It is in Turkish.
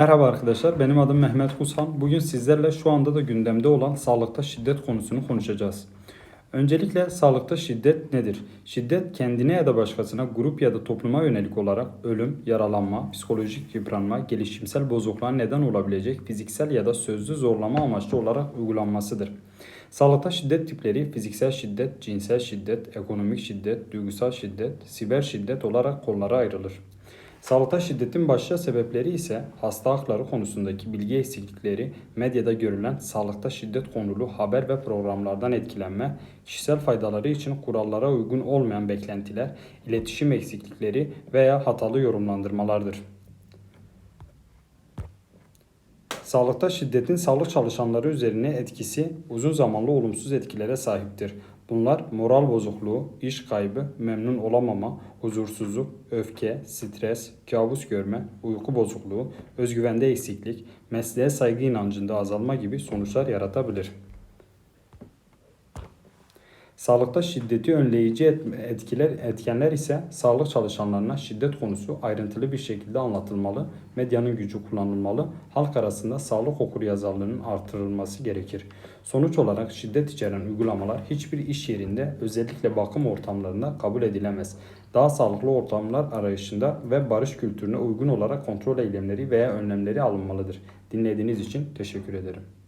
Merhaba arkadaşlar, benim adım Mehmet Kusan. Bugün sizlerle şu anda da gündemde olan sağlıkta şiddet konusunu konuşacağız. Öncelikle sağlıkta şiddet nedir? Şiddet kendine ya da başkasına grup ya da topluma yönelik olarak ölüm, yaralanma, psikolojik yıpranma, gelişimsel bozukluğa neden olabilecek fiziksel ya da sözlü zorlama amaçlı olarak uygulanmasıdır. Sağlıkta şiddet tipleri fiziksel şiddet, cinsel şiddet, ekonomik şiddet, duygusal şiddet, siber şiddet olarak kollara ayrılır. Sağlıkta şiddetin başlıca sebepleri ise hasta hakları konusundaki bilgi eksiklikleri, medyada görülen sağlıkta şiddet konulu haber ve programlardan etkilenme, kişisel faydaları için kurallara uygun olmayan beklentiler, iletişim eksiklikleri veya hatalı yorumlandırmalardır. Sağlıkta şiddetin sağlık çalışanları üzerine etkisi uzun zamanlı olumsuz etkilere sahiptir. Bunlar moral bozukluğu, iş kaybı, memnun olamama, huzursuzluk, öfke, stres, kabus görme, uyku bozukluğu, özgüvende eksiklik, mesleğe saygı inancında azalma gibi sonuçlar yaratabilir. Sağlıkta şiddeti önleyici et- etkiler, etkenler ise sağlık çalışanlarına şiddet konusu ayrıntılı bir şekilde anlatılmalı, medyanın gücü kullanılmalı, halk arasında sağlık okuryazarlığının artırılması gerekir. Sonuç olarak şiddet içeren uygulamalar hiçbir iş yerinde özellikle bakım ortamlarında kabul edilemez. Daha sağlıklı ortamlar arayışında ve barış kültürüne uygun olarak kontrol eylemleri veya önlemleri alınmalıdır. Dinlediğiniz için teşekkür ederim.